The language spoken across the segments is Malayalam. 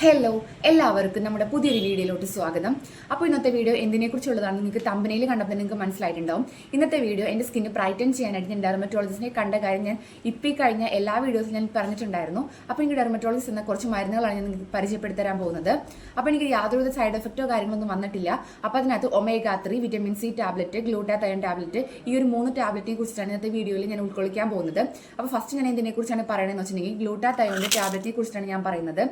ഹലോ എല്ലാവർക്കും നമ്മുടെ പുതിയൊരു വീഡിയോയിലോട്ട് സ്വാഗതം. അപ്പോൾ ഇന്നത്തെ വീഡിയോ എന്തിനെക്കുറിച്ചുള്ളതാണ് നിങ്ങൾക്ക് തമ്പനയിൽ കണ്ടപ്പോൾ നിങ്ങൾക്ക് മനസ്സിലായിട്ടുണ്ടാവും. ഇന്നത്തെ വീഡിയോ എന്റെ സ്കിന്ന് ബ്രൈറ്റൻ ചെയ്യാനായിട്ട് ഞാൻ ഡെർമറ്റോളജിസ്റ്റിനെ കണ്ട കാര്യം ഞാൻ ഇപ്പോൾ കഴിഞ്ഞ എല്ലാ വീഡിയോസിലും ഞാൻ പറഞ്ഞിട്ടുണ്ടായിരുന്നു. അപ്പോൾ എനിക്ക് ഡെർമറ്റോളജിസ്റ്റ് എന്ന കുറച്ച് മരുന്നുകളാണ് ഞാൻ നിങ്ങൾക്ക് പരിചയപ്പെടുത്തരാൻ പോകുന്നത്. അപ്പോൾ എനിക്ക് യാതൊരുവിധ സൈഡ് എഫക്റ്റോ കാര്യങ്ങളൊന്നും വന്നിട്ടില്ല. അപ്പോൾ അതിനകത്ത് omega three vitamin C tablet glutathione tablet ഈ ഒരു മൂന്ന് ടാബ്ലറ്റിനെ കുറിച്ചാണ് ഇന്നത്തെ വീഡിയോയിൽ ഞാൻ ഉൾക്കൊള്ളിക്കാൻ പോകുന്നത്. അപ്പോൾ ഫസ്റ്റ് ഞാൻ ഇതിനെക്കുറിച്ചാണ് പറയുന്നതെന്ന് വെച്ചിട്ടുണ്ടെങ്കിൽ ഗ്ലൂട്ടാത്തയോണിന്റെ ടാബ്ലറ്റിനെ കുറിച്ചാണ് ഞാൻ പറയുന്നത്.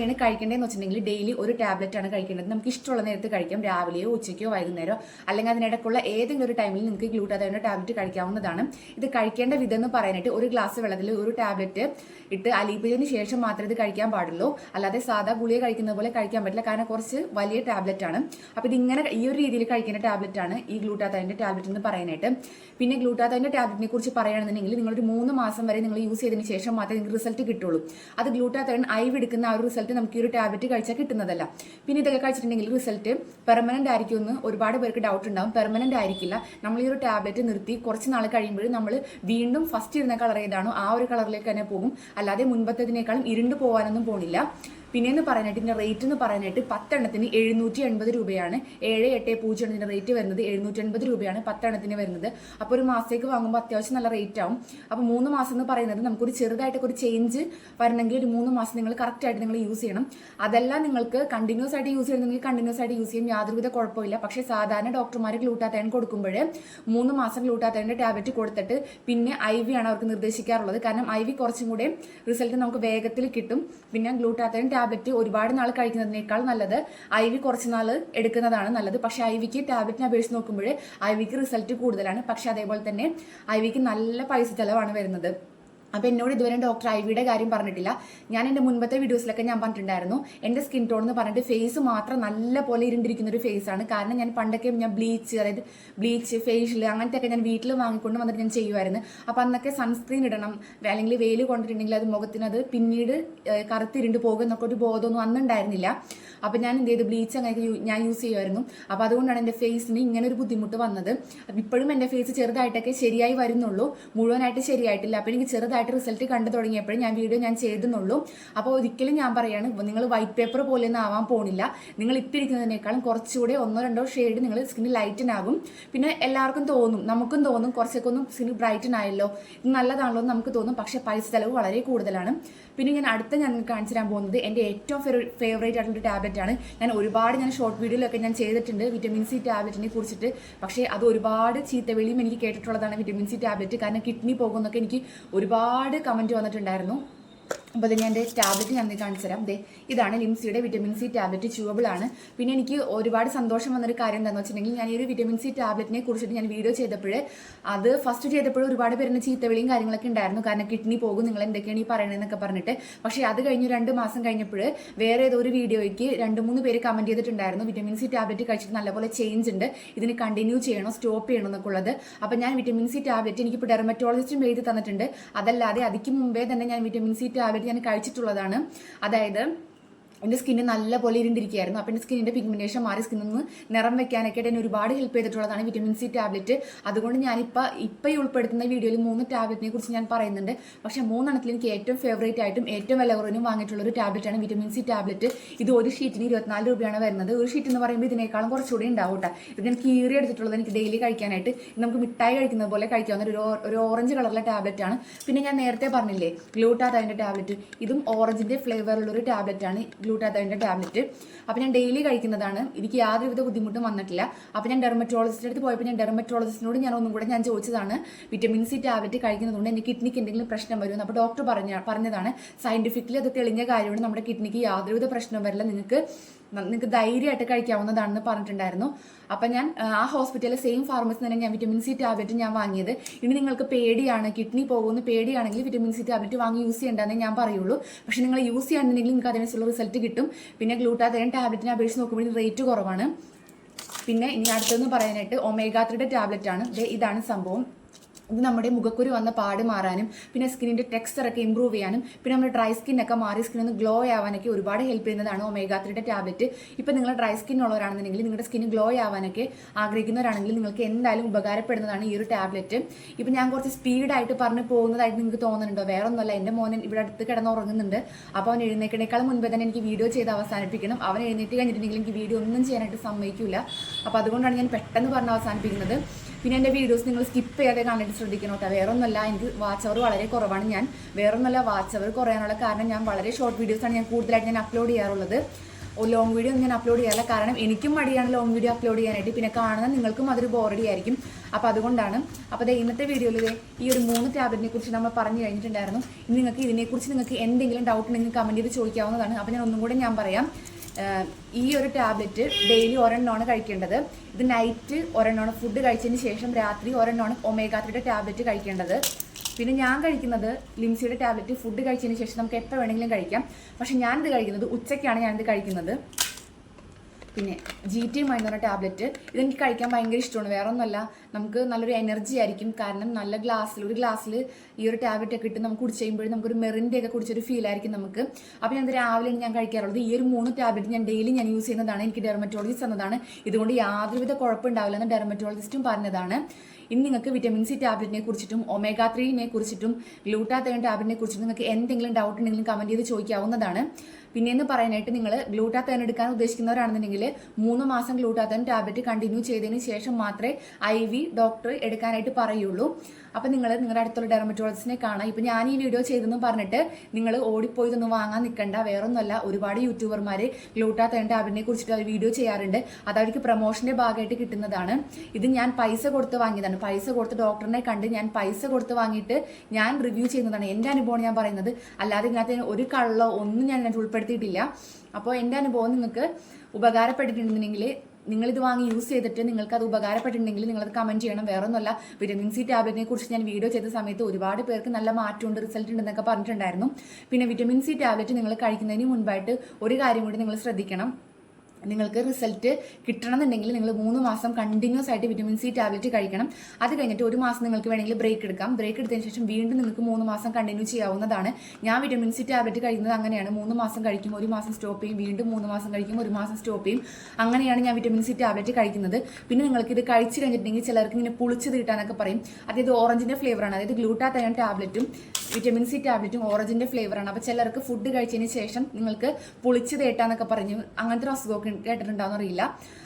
ഇതെങ്ങനെയാണ് കഴിക്കേണ്ടതെന്ന് വെച്ചിട്ടുണ്ടെങ്കിൽ ഡെയിലി ഒരു ടാബ്ലറ്റ് ആണ് കഴിക്കേണ്ടത്. നമുക്ക് ഇഷ്ടമുള്ള നേരത്ത് കഴിക്കാം. രാവിലെയോ ഉച്ചയ്ക്കോ വൈകുന്നേരമോ അല്ലെങ്കിൽ അതിനിടയ്ക്കുള്ള ഏതെങ്കിലും ഒരു ടൈമിൽ നിങ്ങൾക്ക് ഗ്ലൂട്ടാതയോണിന്റെ ടാബ്ലറ്റ് കഴിക്കാവുന്നതാണ്. ഇത് കഴിക്കേണ്ട വിധം എന്ന് പറയാനായിട്ട് ഒരു ഗ്ലാസ് വെള്ളത്തിൽ ഒരു ടാബ്ലറ്റ് ഇട്ട് അലിയിപ്പിച്ചതിന് ശേഷം മാത്രമേ ഇത് കഴിക്കാൻ പാടുള്ളൂ. അല്ലാതെ സാധാ ഗുളിക കഴിക്കുന്ന പോലെ കഴിക്കാൻ പറ്റില്ല. കാരണം കുറച്ച് വലിയ ടാബ്ലറ്റ് ആണ്. അപ്പോൾ ഇതിങ്ങനെ ഈ ഒരു രീതിയിൽ കഴിക്കേണ്ട ടാബ്ലറ്റ് ആണ് ഈ ഗ്ലൂട്ടാതയോണിന്റെ ടാബ്ലറ്റ് എന്ന് പറയാനായിട്ട്. പിന്നെ ഗ്ലൂട്ടാതയോണിന്റെ ടാബ്ലറ്റിനെ കുറിച്ച് പറയുകയാണെന്നുണ്ടെങ്കിൽ നിങ്ങളൊരു മൂന്ന് മാസം വരെ നിങ്ങൾ യൂസ് ചെയ്തതിന് ശേഷം മാത്രമേ നിങ്ങൾക്ക് റിസൾട്ട് കിട്ടുള്ളൂ. അത് ഗ്ലൂട്ടാതയോൺ ഐവ് എടുക്കുന്ന ആ ഒരു റിസൾട്ട് നമുക്ക് ഈ ഒരു ടാബ്ലറ്റ് കഴിച്ചാൽ കിട്ടുന്നതല്ല. പിന്നെ ഇതൊക്കെ കഴിച്ചിട്ടുണ്ടെങ്കിൽ റിസൾട്ട് പെർമനന്റ് ആയിരിക്കുമെന്ന് ഒരുപാട് പേർക്ക് ഡൗട്ട് ഉണ്ടാവും. പെർമനന്റ് ആയിരിക്കില്ല. നമ്മൾ ഈ ഒരു ടാബ്ലറ്റ് നിർത്തി കുറച്ച് നാൾ കഴിയുമ്പോൾ നമ്മൾ വീണ്ടും ഫസ്റ്റ് ഇരുന്ന കളർ ഏതാണോ ആ ഒരു കളറിലേക്ക് തന്നെ പോകും. അല്ലാതെ മുൻപത്തേതിനേക്കാളും ഇരുണ്ട് പോകാനൊന്നും പോണില്ല. പിന്നെയെന്ന് പറയാനായിട്ട് ഇതിന്റെ റേറ്റ് എന്ന് പറയാനായിട്ട് പത്തെണ്ണത്തിന് എഴുന്നൂറ്റി എൺപത് രൂപയാണ്. ഏഴ് എട്ട് പൂജ്യം ഇതിന്റെ റേറ്റ് വരുന്നത് എഴുന്നൂറ്റി എൺപത് രൂപയാണ് പത്തെണ്ണത്തിന് വരുന്നത്. അപ്പോൾ ഒരു മാസത്തേക്ക് വാങ്ങുമ്പോൾ അത്യാവശ്യം നല്ല റേറ്റ് ആവും. അപ്പോൾ മൂന്ന് മാസം എന്ന് പറയുന്നത് നമുക്കൊരു ചെറുതായിട്ടൊക്കെ ഒരു ചേഞ്ച് വരണമെങ്കിൽ ഒരു മൂന്ന് മാസം നിങ്ങൾ കറക്റ്റ് ആയിട്ട് നിങ്ങൾ യൂസ് ചെയ്യണം. അതെല്ലാം നിങ്ങൾക്ക് കണ്ടിന്യൂസ് ആയിട്ട് യൂസ് ചെയ്യണമെങ്കിൽ കണ്ടിന്യൂസ് ആയിട്ട് യൂസ് ചെയ്യും. യാതൊരുവിധ കുഴപ്പമില്ല. പക്ഷേ സാധാരണ ഡോക്ടർമാർ ഗ്ലൂട്ടാത്തയൺ കൊടുക്കുമ്പോൾ മൂന്ന് മാസം ഗ്ലൂട്ടാത്തയന്റെ ടാബ്ലറ്റ് കൊടുത്തിട്ട് പിന്നെ ഐ വി ആണ് അവർക്ക് നിർദ്ദേശിക്കാറുള്ളത്. കാരണം ഐ വി കുറച്ചും കൂടെ റിസൾട്ട് നമുക്ക് വേഗത്തിൽ കിട്ടും. പിന്നെ ഗ്ലൂട്ടാത്തയൺ ടാബ്ലറ്റ് ഒരുപാട് നാൾ കഴിക്കുന്നതിനേക്കാൾ നല്ലത് ഐ വി കുറച്ച് നാൾ എടുക്കുന്നതാണ് നല്ലത്. പക്ഷേ ഐ വിക്ക് ടാബ്ലറ്റിനെ അപേക്ഷിച്ച് നോക്കുമ്പോൾ ഐ വിക്ക് റിസൾട്ട് കൂടുതലാണ്. പക്ഷേ അതേപോലെ തന്നെ ഐ വിക്ക് നല്ല പൈസ ചിലവാണ് വരുന്നത്. അപ്പോൾ എന്നോട് ഇതുവരെ ഡോക്ടർ ഐ വിയുടെ കാര്യം പറഞ്ഞിട്ടില്ല. ഞാൻ എന്റെ മുൻപത്തെ വീഡിയോസിലൊക്കെ ഞാൻ പറഞ്ഞിട്ടുണ്ടായിരുന്നു. എന്റെ സ്കിൻ ടോൺ എന്ന് പറഞ്ഞിട്ട് ഫേസ് മാത്രം നല്ല പോലെ ഇരുണ്ടിരിക്കുന്ന ഒരു ഫേസ് ആണ്. കാരണം ഞാൻ പണ്ടൊക്കെ ഞാൻ ബ്ലീച്ച് അതായത് ബ്ലീച്ച് ഫേഷ്യൽ അങ്ങനത്തെ ഒക്കെ ഞാൻ വീട്ടിൽ വാങ്ങിക്കൊണ്ട് വന്നിട്ട് ഞാൻ ചെയ്യുമായിരുന്നു അപ്പോൾ അന്നൊക്കെ സൺസ്ക്രീൻ ഇടണം. അല്ലെങ്കിൽ വെയിൽ കൊണ്ടിട്ടുണ്ടെങ്കിൽ അത് മുഖത്തിന് അത് പിന്നീട് കറുത്തിരിണ്ട് പോകും എന്നൊക്കെ ഒരു ബോധമൊന്നും അന്നുണ്ടായിരുന്നില്ല അപ്പോൾ ഞാൻ എന്ത് ചെയ്തു? ബ്ലീച്ച് അങ്ങനെയൊക്കെ ഞാൻ യൂസ് ചെയ്യുമായിരുന്നു അപ്പോൾ അതുകൊണ്ടാണ് എന്റെ ഫേസിന് ഇങ്ങനെ ഒരു ബുദ്ധിമുട്ട് വന്നത്. ഇപ്പോഴും എന്റെ ഫേസ് ചെറുതായിട്ടൊക്കെ ശരിയായി വരുന്നുള്ളൂ. മുഴുവനായിട്ട് ശരിയായിട്ടില്ല. അപ്പോൾ എനിക്ക് ചെറുതായിട്ട് റിസൾട്ട് കണ്ടു തുടങ്ങിയപ്പോഴും ഞാൻ വീഡിയോ ഞാൻ ചെയ്തെന്നുള്ളൂ. അപ്പോൾ ഒരിക്കലും ഞാൻ പറയാണ് നിങ്ങൾ വൈറ്റ് പേപ്പർ പോലെ ഒന്നും ആവാൻ പോണില്ല. നിങ്ങൾ ഇപ്പം ഇരിക്കുന്നതിനേക്കാളും കുറച്ചുകൂടെ ഒന്നോ രണ്ടോ ഷെയ്ഡ് നിങ്ങൾ സ്കിന്ന് ലൈറ്റൻ ആകും. പിന്നെ എല്ലാവർക്കും തോന്നും നമുക്കും തോന്നും കുറച്ചൊക്കെ ഒന്നും സ്കിൻ ബ്രൈറ്റൻ ആയല്ലോ. ഇത് നല്ലതാണല്ലോ നമുക്ക് തോന്നും. പക്ഷേ പൈസ ചിലവ് വളരെ കൂടുതലാണ്. പിന്നെ ഞാൻ അടുത്ത ഞാൻ നിങ്ങൾക്ക് കാണിച്ചു തരാൻ പോകുന്നത് എന്റെ ഏറ്റവും ഫേവറേറ്റ് ആയിട്ടുള്ള ടാബ്ലറ്റ് ആണ്. ഞാൻ ഒരുപാട് ഞാൻ ഷോർട്ട് വീഡിയോയിലൊക്കെ ഞാൻ ചെയ്തിട്ടുണ്ട്. വിറ്റമിൻ സി ടാബ്ലറ്റിനെ കുറിച്ചിട്ട്. പക്ഷേ അത് ഒരുപാട് ചീത്തവിളിയും എനിക്ക് കേട്ടിട്ടുള്ളതാണ് വിറ്റമിൻ സി ടാബ്ലറ്റ് കാരണം കിഡ്നി പോകുന്നൊക്കെ എനിക്ക് ഒരുപാട് കമന്റ് വന്നിട്ടുണ്ടായിരുന്നു. അപ്പോൾ ഇതിന് ഞാൻ ടാബ്ലറ്റ് ഞാൻ കാണിച്ചു തരാം. ദേ ഇതാണ് ലിംസിയുടെ വിറ്റമിൻ സി ടാബ്ലറ്റ് ചുവബിൾ ആണ്. പിന്നെ എനിക്ക് ഒരുപാട് സന്തോഷം വന്നൊരു കാര്യം എന്താണെന്ന് വെച്ചിട്ടുണ്ടെങ്കിൽ ഞാൻ ഈ ഒരു വിറ്റമിൻ സി ടാബ്ലറ്റിനെ കുറിച്ചിട്ട് ഞാൻ വീഡിയോ ചെയ്തപ്പോൾ അത് ഫസ്റ്റ് ചെയ്തപ്പോൾ ഒരുപാട് പേരുടെ ചീത്തവിളിയും കാര്യങ്ങളൊക്കെ ഉണ്ടായിരുന്നു. കാരണം കിഡ്നി പോകും നിങ്ങൾ എന്തൊക്കെയാണ് ഈ പറയണതെന്നൊക്കെ പറഞ്ഞിട്ട്. പക്ഷേ അത് കഴിഞ്ഞ് രണ്ട് മാസം കഴിഞ്ഞപ്പോൾ വേറെ ഏതോ ഒരു വീഡിയോയ്ക്ക് രണ്ട് മൂന്ന് പേര് കമന്റ് ചെയ്തിട്ടുണ്ടായിരുന്നു. വിറ്റമിൻ സി ടാബ്ലറ്റ് കഴിച്ചിട്ട് നല്ലപോലെ ചേഞ്ച് ഉണ്ട്. ഇതിന് കണ്ടിന്യൂ ചെയ്യണോ സ്റ്റോപ്പ് ചെയ്യണോ എന്നൊക്കെ ഉള്ളത്. അപ്പോൾ ഞാൻ വിറ്റമിൻ സി ടാബ്ലറ്റ് എനിക്കിപ്പോൾ ഡെർമറ്റോളജിസ്റ്റും എഴുതി തന്നിട്ടുണ്ട്. അതല്ലാതെ അതിക്ക് മുമ്പേ തന്നെ ഞാൻ വിറ്റമിൻ സി ടാബ്ലറ്റ് ഞാൻ കഴിച്ചിട്ടുള്ളതാണ്. അതായത് എന്റെ സ്കിന്ന് നല്ലപോലെ ഇരുണ്ടിരിക്കുകയായിരുന്നു. അപ്പോൾ എന്റെ സ്കിന്നിന്റെ പിഗ്മെന്റേഷൻ മാറി സ്കിന്നിൽ നിന്ന് നിറം വെക്കാനൊക്കെ എന്നെ ഒരുപാട് ഹെൽപ്പ് ചെയ്തിട്ടുള്ളതാണ് വിറ്റമിൻ സി ടാബ്ലറ്റ് അതുകൊണ്ട് ഞാനിപ്പോൾ ഇപ്പോൾ ഈ ഉൾപ്പെടുത്തുന്ന വീഡിയോയിൽ മൂന്ന് ടാബ്ലറ്റിനെ കുറിച്ച് ഞാൻ പറയുന്നുണ്ട്. പക്ഷേ മൂന്നെണ്ണത്തിൽ എനിക്ക് ഏറ്റവും ഫേവറേറ്റ് ആയിട്ടും ഏറ്റവും വില കുറവിനും വാങ്ങിയിട്ടുള്ള ഒരു ടാബ്ലറ്റാണ് വിറ്റമിൻ സി ടാബ്ലറ്റ് ഇത് ഒരു ഷീറ്റിന് ഇരുപത്തിനാല് രൂപയാണ് വരുന്നത്. ഒരു ഷീറ്റ് എന്ന് പറയുമ്പോൾ ഇതിനേക്കാളും കുറച്ചുകൂടി ഉണ്ടാവും കേട്ടോ ഇത് ഞാൻ കീറി എടുത്തിട്ടുള്ളത് എനിക്ക് ഡെയിലി കഴിക്കാനായിട്ട്. നമുക്ക് മിഠായി കഴിക്കുന്നത് പോലെ കഴിക്കാവുന്ന ഒരു ഒരു ഓറഞ്ച് കളറിലെ ടാബ്ലറ്റ് ആണ്. പിന്നെ ഞാൻ നേരത്തെ പറഞ്ഞില്ലേ ഗ്ലൂട്ടാതൈന്റെ ടാബ്ലറ്റ് ഇതും ഓറഞ്ചിന്റെ ഫ്ലേവറുള്ള ഒരു ആണ് ടാബ്ലറ്റ് അപ്പോൾ ഞാൻ ഡെയിലി കഴിക്കുന്നതാണ്. എനിക്ക് യാതൊരുവിധ ബുദ്ധിമുട്ടും വന്നിട്ടില്ല. അപ്പോൾ ഞാൻ ഡെർമറ്റോളജിസ്റ്റിന്റെ അടുത്ത് പോയപ്പോൾ ഞാൻ ഡെർമറ്റോളജിസ്റ്റിനോട് ഞാൻ ഒന്നും കൂടെ ഞാൻ ചോദിച്ചതാണ് വിറ്റമിൻ സി ടാബ്ലറ്റ് കഴിക്കുന്നതുകൊണ്ട് എന്റെ കിഡ്നിക്ക് എന്തെങ്കിലും പ്രശ്നം വരുമെന്ന്? അപ്പോൾ ഡോക്ടർ പറഞ്ഞ പറഞ്ഞതാണ് സയന്റിഫിക്കലി അത് തെളിഞ്ഞ കാര്യമാണ്. നമ്മുടെ കിഡ്നിക്ക് യാതൊരുവിധ പ്രശ്നം വരില്ല. നിങ്ങൾക്ക് നിങ്ങൾക്ക് ധൈര്യമായിട്ട് കഴിക്കാവുന്നതാണെന്ന് പറഞ്ഞിട്ടുണ്ടായിരുന്നു. അപ്പം ഞാൻ ആ, ഹോസ്പിറ്റലിലെ സെയിം ഫാർമസി തന്നെ ഞാൻ വിറ്റമിൻ സി ടാബ്ലറ്റ് ഞാൻ വാങ്ങിയത്. ഇനി നിങ്ങൾക്ക് പേടിയാണ് കിഡ്നി പോകുമെന്ന് പേടിയാണെങ്കിൽ വിറ്റമിൻ സി ടാബ്ലറ്റ് വാങ്ങി യൂസ് ചെയ്യേണ്ടതെന്ന് ഞാൻ പറയുള്ളൂ. പക്ഷേ നിങ്ങൾ യൂസ് ചെയ്യാണെന്നുണ്ടെങ്കിൽ നിങ്ങൾക്ക് അതിനനുസരിച്ചുള്ള റിസൾട്ട് കിട്ടും. പിന്നെ ഗ്ലൂട്ടാതൈൻ ടാബ്ലറ്റിനെ അപേക്ഷിച്ച് നോക്കുമ്പോൾ റേറ്റ് കുറവാണ്. പിന്നെ ഇനി അടുത്തെന്ന് പറയാനായിട്ട് ഒമേഗാ ത്രീയുടെ ടാബ്ലറ്റ് ആണ്. ഇതാണ് സംഭവം. ഇത് നമ്മുടെ മുഖക്കുരു വന്ന പാട് മാറാനും പിന്നെ സ്കിന്നിന്റെ ടെക്സ്ചർ ഒക്കെ ഇമ്പ്രൂവ് ചെയ്യാനും പിന്നെ നമ്മുടെ ഡ്രൈ സ്കിൻ ഒക്കെ മാറി സ്കിൻ ഒന്ന് ഗ്ലോ ആവാനൊക്കെ ഒരുപാട് ഹെൽപ്പ് ചെയ്യുന്നതാണ് ഒമേഗാത്രിയുടെ ടാബ്ലറ്റ് ഇപ്പം നിങ്ങൾ ഡ്രൈ സ്കിൻ ഉള്ളവരാണെന്നുണ്ടെങ്കിൽ നിങ്ങളുടെ സ്കിൻ ഗ്ലോ ആവാനൊക്കെ ആഗ്രഹിക്കുന്നവരാണെങ്കിൽ നിങ്ങൾക്ക് എന്തായാലും ഉപകാരപ്പെടുന്നതാണ് ഈ ഒരു ടാബ്ലറ്റ് ഇപ്പം ഞാൻ കുറച്ച് സ്പീഡായിട്ട് പറഞ്ഞു പോകുന്നതായിട്ട് നിങ്ങൾക്ക് തോന്നുന്നുണ്ടോ? വേറെ ഒന്നുമല്ല എന്റെ മോനൻ ഇവിടെ അടുത്ത് കിടന്ന് ഉറങ്ങുന്നുണ്ട്. അപ്പോൾ അവൻ എഴുന്നേക്കണേക്കാൾ മുൻപേ തന്നെ എനിക്ക് വീഡിയോ ചെയ്ത് അവസാനിപ്പിക്കണം. അവൻ എഴുന്നേറ്റ് കഴിഞ്ഞിട്ടുണ്ടെങ്കിൽ എനിക്ക് വീഡിയോ ഒന്നും ചെയ്യാനായിട്ട് സമ്മതിക്കില്ല അപ്പോൾ അതുകൊണ്ടാണ് ഞാൻ പെട്ടെന്ന് പറഞ്ഞ് അവസാനിപ്പിക്കുന്നത്. പിന്നെ എന്റെ വീഡിയോസ് നിങ്ങൾ സ്കിപ്പ് ചെയ്യാതെ കണ്ടിട്ട് ശ്രദ്ധിക്കണം കേട്ടോ വേറെ ഒന്നല്ല എനിക്ക് വാച്ച് അവർ വളരെ കുറവാണ് ഞാൻ. വേറെ ഒന്നല്ല വാച്ച് അവർ കുറയാനുള്ള കാരണം ഞാൻ വളരെ ഷോർട്ട് വീഡിയോസാണ് ഞാൻ കൂടുതലായിട്ട് ഞാൻ അപ്ലോഡ് ചെയ്യാറുള്ളത്. ലോങ് വീഡിയോ ഞാൻ അപ്ലോഡ് ചെയ്യാറില്ല. കാരണം എനിക്കും മടിയാണ് ലോങ് വീഡിയോ അപ്ലോഡ് ചെയ്യാനായിട്ട്. പിന്നെ കാണുന്ന നിങ്ങൾക്കും അതൊരു ബോറടി ആയിരിക്കും. അപ്പോൾ അതുകൊണ്ടാണ്. അപ്പോൾ ദേ ഇന്നത്തെ വീഡിയോയിൽ ഈ ഒരു മൂന്ന് ടാബ്ലറ്റിനെ കുറിച്ച് നമ്മൾ പറഞ്ഞു കഴിഞ്ഞിട്ടുണ്ടായിരുന്നു. ഇനി നിങ്ങൾക്ക് ഇതിനെക്കുറിച്ച് നിങ്ങൾക്ക് എന്തെങ്കിലും ഡൗട്ട് ഉണ്ടെങ്കിൽ കമന്റ് ചെയ്ത് ചോദിക്കാവുന്നതാണ്. അപ്പോൾ ഞാൻ ഒന്നും കൂടെ ഞാൻ പറയാം. ഈ ഒരു ടാബ്ലറ്റ് ഡെയിലി ഒരെണ്ണമാണ് കഴിക്കേണ്ടത്. ഇത് നൈറ്റ് ഒരെണ്ണമാണ്. ഫുഡ് കഴിച്ചതിന് ശേഷം രാത്രി ഒരെണ്ണമാണ് ഒമേഗാത്രിയുടെ ടാബ്ലറ്റ് കഴിക്കേണ്ടത്. പിന്നെ ഞാൻ കഴിക്കുന്നത് ലിംസിയുടെ ടാബ്ലറ്റ്. ഫുഡ് കഴിച്ചതിന് ശേഷം നമുക്ക് എപ്പോൾ വേണമെങ്കിലും കഴിക്കാം. പക്ഷെ ഞാനിത് കഴിക്കുന്നത് ഉച്ചയ്ക്കാണ് ഞാനിത് കഴിക്കുന്നത്. പിന്നെ ജി ടി മൈൻ എന്ന് പറഞ്ഞ ടാബ്ലറ്റ്. ഇതെനിക്ക് കഴിക്കാൻ ഭയങ്കര ഇഷ്ടമാണ്. വേറെ ഒന്നുമല്ല നമുക്ക് നല്ലൊരു എനർജി ആയിരിക്കും. കാരണം നല്ല ഗ്ലാസ്സിൽ ഒരു ഗ്ലാസ്സിൽ ഈ ഒരു ടാബ്ലറ്റ് ഒക്കെ ഇട്ട് നമുക്ക് കുടിച്ച് കഴിയുമ്പോൾ നമുക്കൊരു മെറിന്റെ ഒക്കെ കുടിച്ചൊരു ഫീൽ ആയിരിക്കും നമുക്ക്. അപ്പോൾ ഞാൻ രാവിലെ ഞാൻ കഴിക്കാറുള്ളത് ഈ ഒരു മൂന്ന് ടാബ്ലറ്റ് ഞാൻ ഡെയിലി ഞാൻ യൂസ് ചെയ്യുന്നതാണ്. എനിക്ക് ഡെർമറ്റോളജിസ്റ്റ് തന്നതാണ്. ഇതുകൊണ്ട് യാതൊരുവിധ കുഴപ്പമുണ്ടാവില്ല എന്ന് ഡെർമറ്റോളജിസ്റ്റും പറഞ്ഞതാണ്. ഇനി നിങ്ങൾക്ക് വിറ്റമിൻ സി ടാബ്ലറ്റിനെ കുറിച്ചിട്ടും ഒമേഗ ത്രീനെ കുറിച്ചിട്ടും ഗ്ലൂട്ടാത്തയോൺ ടാബ്ലറ്റിനെ കുറിച്ചിട്ടും നിങ്ങൾക്ക് എന്തെങ്കിലും ഡൗട്ട് ഉണ്ടെങ്കിലും കമന്റ് ചെയ്ത് ചോദിക്കാവുന്നതാണ്. പിന്നെയെന്ന് പറയാനായിട്ട് നിങ്ങൾ ഗ്ലൂട്ടാത്തയോൺ എടുക്കാൻ ഉദ്ദേശിക്കുന്നവരാണെന്നുണ്ടെങ്കിൽ മൂന്ന് മാസം ഗ്ലൂട്ടാത്തയോൺ ടാബ്ലറ്റ് കണ്ടിന്യൂ ചെയ്തതിന് ശേഷം മാത്രമേ ഐ വി ഡോക്ടർ എടുക്കാനായിട്ട് പറയുള്ളൂ. അപ്പം നിങ്ങൾ നിങ്ങളുടെ അടുത്തുള്ള ഡെർമറ്റോളജിസ്റ്റിനെ കാണാം. ഇപ്പം ഞാൻ ഈ വീഡിയോ ചെയ്തെന്ന് പറഞ്ഞിട്ട് നിങ്ങൾ ഓടിപ്പോയി ഇതൊന്നും വാങ്ങാൻ നിൽക്കണ്ട വേറൊന്നുമല്ല ഒരുപാട് യൂട്യൂബർമാർ ലൂട്ടാ തേണ്ട അവരിനെ കുറിച്ചിട്ട് അവർ വീഡിയോ ചെയ്യാറുണ്ട്. അത് അവർക്ക് പ്രൊമോഷന്റെ ഭാഗമായിട്ട് കിട്ടുന്നതാണ്. ഇത് ഞാൻ പൈസ കൊടുത്ത് വാങ്ങിയതാണ്. പൈസ കൊടുത്ത് ഡോക്ടറിനെ കണ്ട് ഞാൻ പൈസ കൊടുത്ത് വാങ്ങിയിട്ട് ഞാൻ റിവ്യൂ ചെയ്യുന്നതാണ്. എന്റെ അനുഭവമാണ് ഞാൻ പറയുന്നത്. അല്ലാതെ ഇതിനകത്ത് ഒരു കള്ളോ ഒന്നും ഞാൻ ഉൾപ്പെടുത്തിയിട്ടില്ല. അപ്പോൾ എന്റെ അനുഭവം നിങ്ങൾക്ക് ഉപകാരപ്പെട്ടിട്ടുണ്ടെങ്കിൽ നിങ്ങളിത് വാങ്ങി യൂസ് ചെയ്തിട്ട് നിങ്ങൾക്ക് അത് ഉപകാരപ്പെട്ടിട്ടുണ്ടെങ്കിൽ നിങ്ങളത് കമന്റ് ചെയ്യണം. വേറെ ഒന്നുമല്ല വിറ്റമിൻ സി ടാബ്ലറ്റിനെ കുറിച്ച് ഞാൻ വീഡിയോ ചെയ്ത സമയത്ത് ഒരുപാട് പേർക്ക് നല്ല മാറ്റമുണ്ട് റിസൾട്ട് ഉണ്ടെന്നൊക്കെ പറഞ്ഞിട്ടുണ്ടായിരുന്നു. പിന്നെ വിറ്റമിൻ സി ടാബ്ലറ്റ് നിങ്ങൾ കഴിക്കുന്നതിന് മുൻപായിട്ട് ഒരു കാര്യം കൂടി നിങ്ങൾ ശ്രദ്ധിക്കണം. നിങ്ങൾക്ക് റിസൾട്ട് കിട്ടണമെന്നുണ്ടെങ്കിൽ നിങ്ങൾ മൂന്ന് മാസം കണ്ടിന്യൂസ് ആയിട്ട് വിറ്റമിൻ സി ടാബ്ലറ്റ് കഴിക്കണം. അത് കഴിഞ്ഞിട്ട് ഒരു മാസം നിങ്ങൾക്ക് വേണമെങ്കിൽ ബ്രേക്ക് എടുക്കാം. ബ്രേക്ക് എടുത്തതിന് ശേഷം വീണ്ടും നിങ്ങൾക്ക് മൂന്ന് മാസം കണ്ടിന്യൂ ചെയ്യാവുന്നതാണ്. ഞാൻ വിറ്റമിൻ സി ടാബ്ലറ്റ് കഴിക്കുന്നത് അങ്ങനെയാണ്. മൂന്ന് മാസം കഴിക്കും ഒരു മാസം സ്റ്റോപ്പ് ചെയ്യും. വീണ്ടും മൂന്ന് മാസം കഴിക്കും ഒരു മാസം സ്റ്റോപ്പ് ചെയ്യും. അങ്ങനെയാണ് ഞാൻ വിറ്റമിൻ സി ടാബ്ലറ്റ് കഴിക്കുന്നത്. പിന്നെ നിങ്ങൾക്ക് ഇത് കഴിച്ച് കഴിഞ്ഞിട്ടുണ്ടെങ്കിൽ ചിലർക്ക് ഇങ്ങനെ പുളിച്ച് തീട്ടാനൊക്കെ പറയും. അതായത് ഓറഞ്ചിന്റെ ഫ്ലേവറാണ് അതായത് ഗ്ലൂട്ടാത്തയോൺ ടാബ്ലറ്റും വിറ്റമിൻ സി ടാബ്ലറ്റും ഓറഞ്ചിന്റെ ഫ്ലേവറാണ് അപ്പോൾ ചിലർക്ക് ഫുഡ് കഴിച്ചതിന് ശേഷം നിങ്ങൾക്ക് പുളിച്ച് തേട്ടാന്നൊക്കെ പറഞ്ഞു അങ്ങനത്തെ ഒരു അസുഖമൊക്കെ കേട്ടിട്ടുണ്ടാവും അറിയില്ല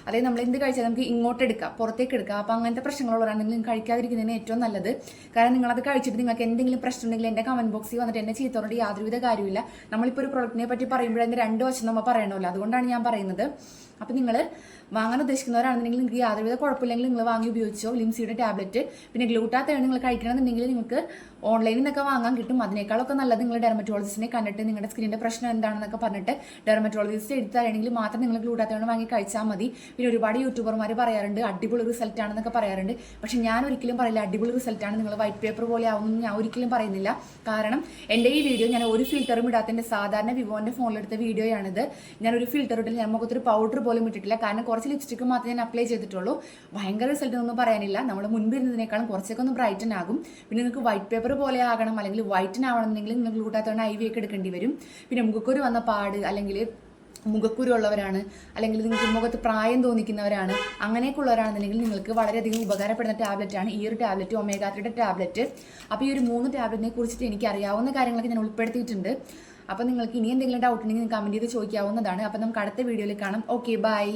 അതായത് നമ്മൾ എന്ത് കഴിച്ചാൽ നമുക്ക് ഇങ്ങോട്ട് എടുക്കാം പുറത്തേക്ക് എടുക്കാം. അപ്പോൾ അങ്ങനത്തെ പ്രശ്നങ്ങളുള്ളവരാണെങ്കിൽ കഴിക്കാതിരിക്കുന്നതിന് ഏറ്റവും നല്ലത്. കാരണം നിങ്ങളത് കഴിച്ചിട്ട് നിങ്ങൾക്ക് എന്തെങ്കിലും പ്രശ്നം ഉണ്ടെങ്കിൽ എന്റെ കമന്റ് ബോക്സിൽ വന്നിട്ട് എന്നെ ചീത്തോണ്ട് യാതൊരുവിധ കാര്യമില്ല നമ്മളിപ്പോൾ ഒരു പ്രൊഡക്റ്റിനെ പറ്റി പറയുമ്പോഴതിന്റെ രണ്ട് വശം നമ്മൾ പറയണമല്ലോ. അതുകൊണ്ടാണ് ഞാൻ പറയുന്നത്. അപ്പോൾ നിങ്ങൾ വാങ്ങാൻ ഉദ്ദേശിക്കുന്നവരാണെന്നുണ്ടെങ്കിൽ നിങ്ങൾക്ക് യാതൊരുവിധ കുഴപ്പമില്ലെങ്കിൽ നിങ്ങൾ വാങ്ങി ഉപയോഗിച്ചോ ലിംസിയുടെ ടാബ്ലറ്റ്. പിന്നെ ഗ്ലൂട്ടാത്തയാണ് നിങ്ങൾ കഴിക്കണമെന്നുണ്ടെങ്കിൽ നിങ്ങൾക്ക് ഓൺലൈനിൽ നിന്നൊക്കെ വാങ്ങാൻ കിട്ടും. അതിനേക്കാളൊക്കെ നല്ലത് നിങ്ങൾ ഡെർമറ്റോളജിസ്റ്റിനെ കണ്ടിട്ട് നിങ്ങളുടെ സ്കിന്നിന്റെ പ്രശ്നം എന്താണെന്നൊക്കെ പറഞ്ഞിട്ട് ഡെർമറ്റോളജിസ്റ്റ് എടുത്ത് മാത്രം നിങ്ങൾ ഗ്ലൂഡാത്തോണം വാങ്ങി കഴിച്ചാൽ മതി. പിന്നെ ഒരുപാട് യൂട്യൂബർമാർ പറയാറുണ്ട് അടിപൊളി റിസൾട്ട് ആണെന്നൊക്കെ പറയാറുണ്ട്. പക്ഷെ ഞാൻ ഒരിക്കലും പറയില്ല അടിപൊളി റിസൾട്ട് ആണ്. നിങ്ങൾ വൈറ്റ് പേപ്പർ പോലെ ആവുമെന്ന് ഞാൻ ഒരിക്കലും പറയുന്നില്ല. കാരണം എന്റെ ഈ വീഡിയോ ഞാൻ ഒരു ഫിൽറ്ററും ഇടാത്ത എന്റെ സാധാരണ വിവോന്റെ ഫോണിലെടുത്ത വീഡിയോയാണിത് ഞാൻ ഒരു ഫിൽറ്റർ ഇട്ടില്ല ഞാൻ മുഖത്തൊരു പൗഡർ പോലും ഇട്ടിട്ടില്ല. കാരണം കുറച്ച് ലിപ്സ്റ്റിക്ക് മാത്രമേ ഞാൻ അപ്ലൈ ചെയ്തിട്ടുള്ളൂ. ഭയങ്കര റിസൾട്ട് ഒന്നും പറയാനില്ല. നമ്മൾ മുൻപിരുന്നതിനേക്കാളും കുറച്ചൊക്കെ ഒന്ന് ബ്രൈറ്റൻ ആകും. പിന്നെ നിങ്ങൾക്ക് വൈറ്റ് പേപ്പർ പോലെ ആകണം അല്ലെങ്കിൽ വൈറ്റൻ ആവണമെന്നുണ്ടെങ്കിൽ നിങ്ങൾ ഗ്ലൂട്ടാത്തോണ്ട് ഐ വി ഒക്കെ എടുക്കേണ്ടി വരും. പിന്നെ മുഖക്കുരു വന്ന പാട് അല്ലെങ്കിൽ മുഖക്കുരു ഉള്ളവരാണ് അല്ലെങ്കിൽ നിങ്ങൾക്ക് മുഖത്ത് പ്രായം തോന്നിക്കുന്നവരാണ് അങ്ങനെയൊക്കെ ഉള്ളവരാണെന്നുണ്ടെങ്കിൽ നിങ്ങൾക്ക് വളരെയധികം ഉപകാരപ്പെടുന്ന ടാബ്ലറ്റ് ആണ്. ഈ ഒരു ടാബ്ലറ്റ് ഒമേഗാത്രിയുടെ ടാബ്ലറ്റ് അപ്പോൾ ഈ ഒരു മൂന്ന് ടാബ്ലറ്റിനെ കുറിച്ചിട്ട് എനിക്ക് അറിയാവുന്ന കാര്യങ്ങളൊക്കെ ഞാൻ ഉൾപ്പെടുത്തിയിട്ടുണ്ട്. അപ്പോൾ നിങ്ങൾക്ക് ഇനി എന്തെങ്കിലും ഡൗട്ട് ഉണ്ടെങ്കിൽ കമന്റ് ചെയ്ത് ചോദിക്കാവുന്നതാണ്. അപ്പോൾ നമുക്ക് അടുത്ത വീഡിയോയിൽ കാണാം. Okay bye